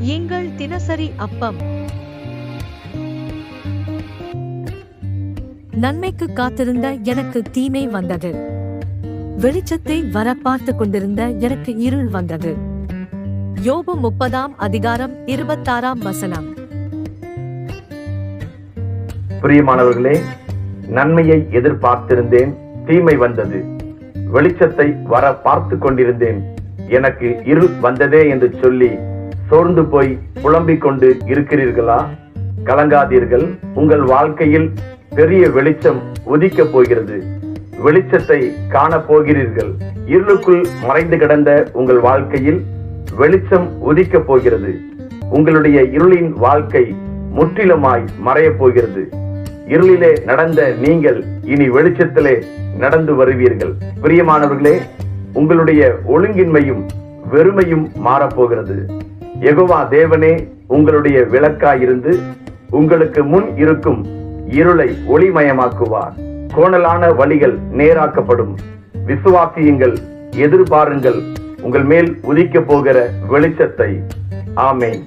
எங்கள் தினசரி அப்பம். நன்மைக்கு காத்திருந்த எனக்கு தீமை வந்தது. வெளிச்சத்தை வர பார்த்து கொண்டிருந்த எனக்கு இருள் வந்தது. யோபு முப்பதாம் அதிகாரம் இருபத்தாறாம் வசனம். பிரியமானவர்களே நன்மையை எதிர்பார்த்திருந்தேன் தீமை வந்தது. வெளிச்சத்தை வர பார்த்து கொண்டிருந்தேன் எனக்கு இருள் வந்ததே என்று சொல்லி சோர்ந்து போய் புலம்பிக் கொண்டு இருக்கிறீர்களா? கலங்காதீர்கள். உங்கள் வாழ்க்கையில் பெரிய வெளிச்சம் உதிக்க போகிறது. வெளிச்சத்தை காணப் போகிறீர்கள். இருளுக்குள் மறைந்து கிடந்த உங்கள் வாழ்க்கையில் வெளிச்சம் உதிக்க போகிறது. உங்களுடைய இருளின் வாழ்க்கை முற்றிலுமாய் மறையப் போகிறது. இருளிலே நடந்த நீங்கள் இனி வெளிச்சத்திலே நடந்து வருவீர்கள். பிரியமானவர்களே உங்களுடைய ஒழுங்கின்மையும் வெறுமையும் மாறப்போகிறது யெகோவா தேவனே உங்களுடைய விளக்காயிருந்து உங்களுக்கு முன் இருக்கும் இருளை ஒளிமயமாக்குவார். கோணலான வழிகள் நேராக்கப்படும். விசுவாசியுங்கள் எதிர்பாருங்கள் உங்கள் மேல் உதிக்க போகிற வெளிச்சத்தை. ஆமேன்.